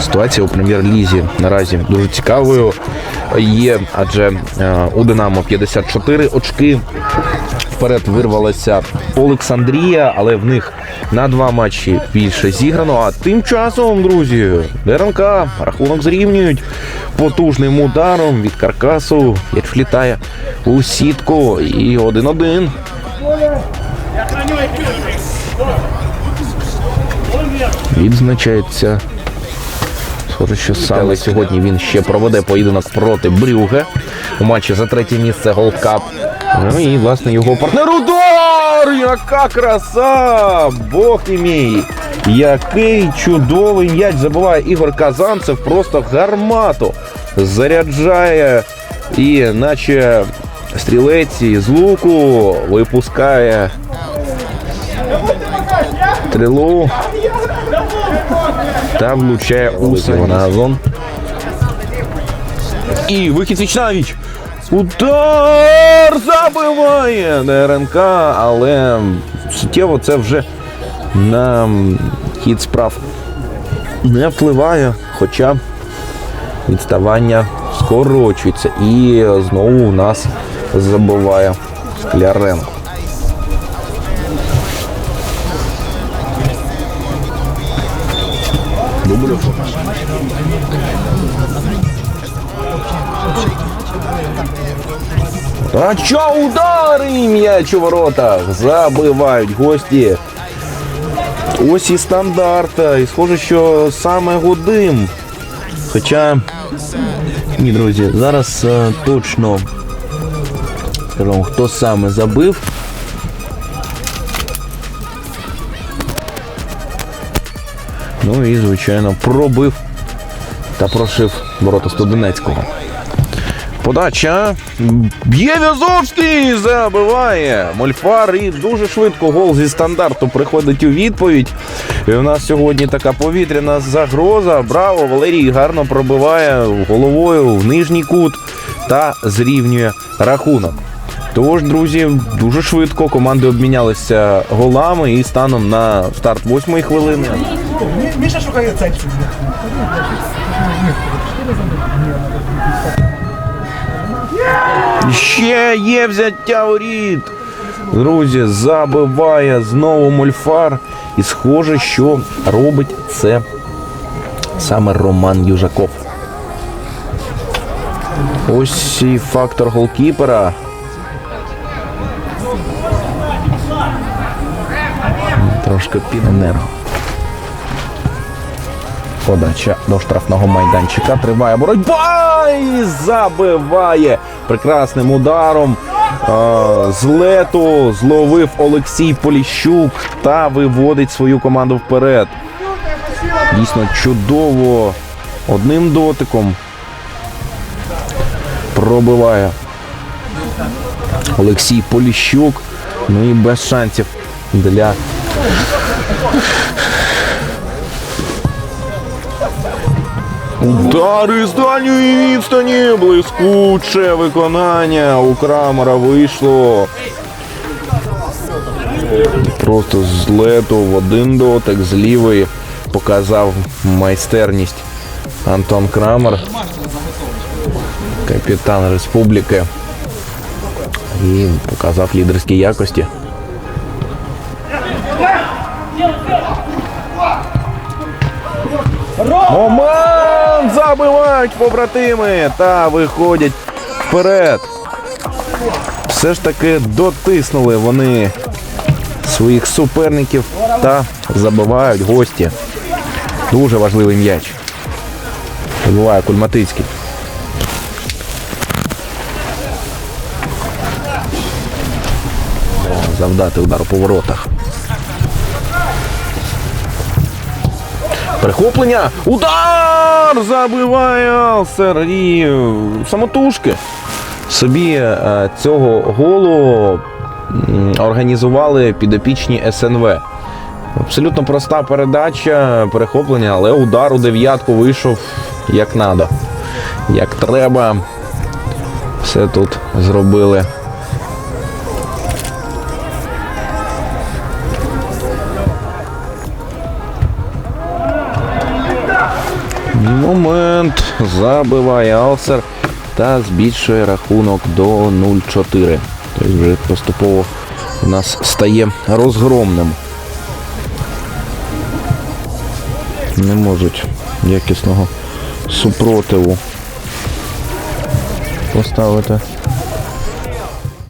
Ситуація у прем'єр-лізі наразі дуже цікавою є, адже е, у Динамо 54 очки. Вперед вирвалася Олександрія, але в них на два матчі більше зіграно. А тим часом, друзі, ДРНК рахунок зрівнюють потужним ударом від каркасу. Яч влітає у сітку і 1-1. Відзначається. Схоже, що саме сьогодні він ще проведе поєдинок проти Брюге у матчі за третє місце Голдкап. Ну і власне його партнер удар! Яка краса! Бог ти мій! Який чудовий м'яч забиває Ігор Казанцев просто гармату заряджає і наче стрілець з луку випускає стрілу та влучає у Сагоназон. І вихід Вічнавіч. Удар забиває ДРНК, але суттєво це вже на хід справ не впливає, хоча відставання скорочується. І знову у нас забиває Скляренко. Дубль. А що удари м'яч у воротах? Забивають гості. Ось і стандарт. І схоже, що саме Гудим. Хоча, ні, друзі, зараз е, точно скажімо, хто саме забив. Ну і, звичайно, пробив та прошив ворота Студенецького. Подача. Б'є В'язовський! Забиває. Мольфар і дуже швидко гол зі стандарту приходить у відповідь. І у нас сьогодні така повітряна загроза. Браво! Валерій гарно пробиває головою в нижній кут та зрівнює рахунок. Тож, друзі, дуже швидко команди обмінялися голами і станом на старт восьмої хвилини. Міша шукає цепцю. Ще є взяття воріт. Друзі, забиває знову мульфар. І схоже, що робить це саме Роман Южаков. Ось і фактор голкіпера. Трошки піненерго. Подача до штрафного майданчика. Триває боротьба і забиває прекрасним ударом. З лету зловив Олексій Поліщук та виводить свою команду вперед. Дійсно чудово одним дотиком пробиває Олексій Поліщук. Ну і без шансів для Удари з дальньої відстані, блискуче виконання у Крамера вийшло. Просто з лету в один дотик з лівої показав майстерність Антон Крамер, капітан республіки. І показав лідерські якості. Момент! Забивають побратими та виходять вперед. Все ж таки дотиснули вони своїх суперників та забивають гості. Дуже важливий м'яч. Забиває Кульматицький. Завдати удар по воротах. Перехоплення. Удар! Забиває Сергій самотужки. Собі е, цього голу організували підопічні СНВ. Абсолютно проста передача, перехоплення, але удар у дев'ятку вийшов як надо. Як треба. Все тут зробили. Момент забиває Алсер та збільшує рахунок до 0-4. Тобто вже поступово у нас стає розгромним. Не можуть якісного супротиву поставити